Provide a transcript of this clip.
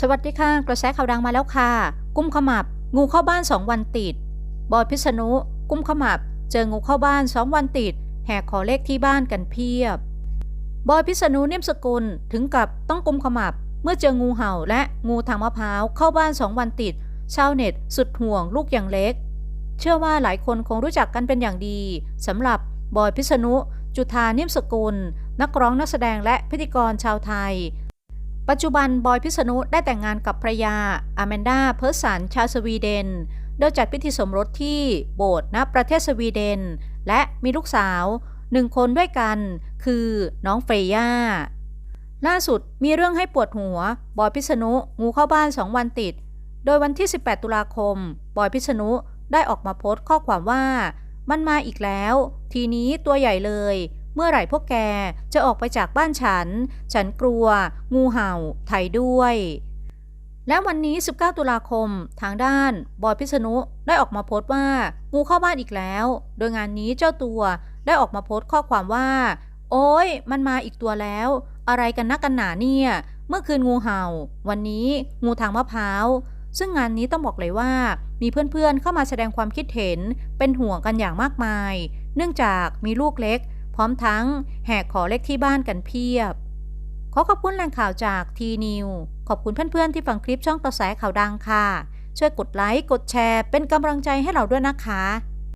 สวัสดีค่ะ กระแสข่าวดังมาแล้วค่ะ กุ้มขมับ งูเข้าบ้าน 2 วันติด บอยพิษณุ กุ้มขมับ เจองูเข้าบ้าน 2 วันติด แหกขอเลขที่บ้านกันเพียบ บอยพิษณุเนิ่มสกุลถึงกับต้องกุมขมับ เมื่อเจองูเห่าและงูทางมะพร้าวเข้าบ้าน 2 วันติด ชาวเน็ต สุดห่วงลูกอย่างเล็ก เชื่อว่าหลายคนคงรู้จักกันเป็นอย่างดีสำหรับบอยพิษณุจุธาเนิ่มสกุล นักร้องนักแสดงและพิธีกรชาวไทย ปัจจุบันบอยพิษณุได้แต่งงานกับภรยาอแมนดาเพิร์สันชาวสวีเดน โดยจัดพิธีสมรสที่โบสถ์ณประเทศสวีเดน และมีลูกสาวหนึ่งคนด้วยกัน คือน้องเฟรย่าล่าสุดมีเรื่องให้ปวดหัว บอยพิษณุงูเข้าบ้าน2วันติด โดยวันที่ 18 ตุลาคม บอยพิษณุได้ออกมาโพสต์ข้อความว่า มันมาอีกแล้ว ทีนี้ตัวใหญ่เลย เมื่อไหร่พวกแกจะออกไปจากบ้านฉัน ฉันกลัว งูเห่า ไทยด้วย และวันนี้ 19 ตุลาคม ทางด้าน บอยพิษณุได้ออกมาโพสต์ว่า งูเข้าบ้านอีกแล้ว โดยงานนี้เจ้าตัวได้ออกมาโพสต์ข้อความว่า โอ้ยมันมาอีกตัวแล้ว อะไรกันนักกันหนาเนี่ย เมื่อคืนงูเห่า วันนี้งูทางมะพร้าวซึ่งงานนี้ต้องบอกเลยว่า มีเพื่อนๆเข้ามาแสดงความคิดเห็นเป็นห่วงกันอย่างมากมาย เนื่องจากมีลูกเล็ก พร้อมทั้งแหกขอเลขที่บ้านกันเพียบ ขอขอบคุณแหล่งข่าวจากทีนิวขอบคุณเพื่อนๆที่ฟังคลิปช่องกระแสข่าวดังค่ะ ช่วยกดไลค์ กดแชร์ เป็นกำลังใจให้เราด้วยนะคะ